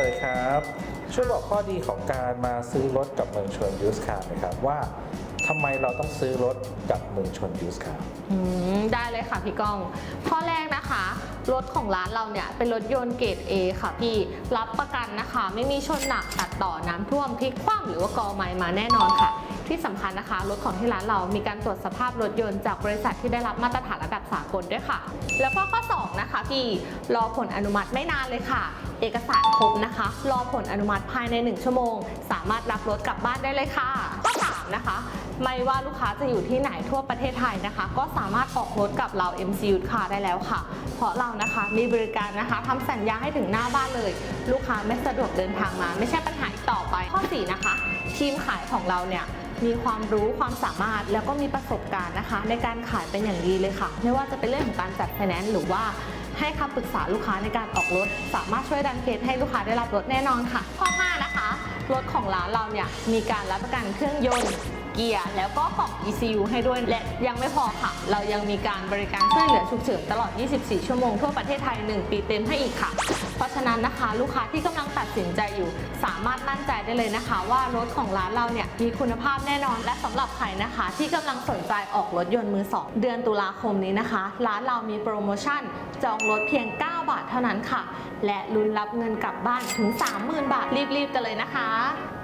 วัสดีครับ ช่วยบอกข้อดีของการมาซื้อรถกับเมืองชวนยูสคาร์หนะครับว่า ทำไมเราต้องซื้อรถกับเมืองชนยูสคาร์ อืมได้เลยค่ะพี่ก้อง ข้อแรกนะคะ รถของร้านเราเนี่ยเป็นรถยนต์เกรด A ค่ะพี่ รับประกันนะคะ ไม่มีชนหนักตัดต่อน้ำท่วมพลิกคว่ำหรือว่ากอไม้มาแน่นอนค่ะ ที่สำคัญนะคะ รถของที่ร้านเรามีการตรวจสภาพรถยนต์จากบริษัทที่ได้รับมาตรฐานระดับสากลด้วยค่ะ แล้วก็ข้อ 2 นะคะพี่ รอผลอนุมัติไม่นานเลยค่ะ เอกสารครบนะคะ รอผลอนุมัติภายใน 1 ชั่วโมง สามารถรับรถกลับบ้านได้เลยค่ะ นะคะ ไม่ว่าลูกค้าจะอยู่ที่ไหนทั่วประเทศไทยนะคะ ก็สามารถออกรถกับเรา MCU ค่ะได้แล้วค่ะ เพราะเรานะคะมีบริการนะคะทำสัญญาให้ถึงหน้าบ้านเลย ลูกค้าไม่สะดวกเดินทางมา ไม่ใช่ปัญหาต่อไปข้อ4นะคะ ทีมขายของเราเนี่ยมีความรู้ความสามารถแล้วก็มีประสบการณ์นะคะ ในการขายเป็นอย่างดีเลยค่ะ ไม่ว่าจะเป็นเรื่องของการจัดไฟแนนซ์หรือว่าให้คำปรึกษาลูกค้าในการออกรถ สามารถช่วยดันเคสให้ลูกค้าได้รับรถแน่นอนค่ะ ข้อ5นะคะ รถของร้านเราเนี่ยมีการรับประกันเครื่องยนต์เกียร์แล้วก็กล่อง ECU ให้ด้วยและยังไม่พอค่ะ เรายังมีการบริการช่วยเหลือฉุกเฉินตลอด 24 ชั่วโมงทั่วประเทศไทย 1 ปีเต็มให้อีกค่ะ เพราะฉะนั้นนะคะ ลูกค้าที่กำลังตัดสินใจอยู่ สามารถมั่นใจได้เลยนะคะ ว่ารถของร้านเราเนี่ยมีคุณภาพแน่นอน และสำหรับใครนะคะ ที่กำลังสนใจออกรถยนต์มือสองเดือนตุลาคมนี้นะคะ ร้านเรามีโปรโมชั่น จองรถเพียง 9 บาทเท่านั้นค่ะ และลุ้นรับเงินกลับบ้านถึง 30,000 บาทรีบๆกันเลยนะคะ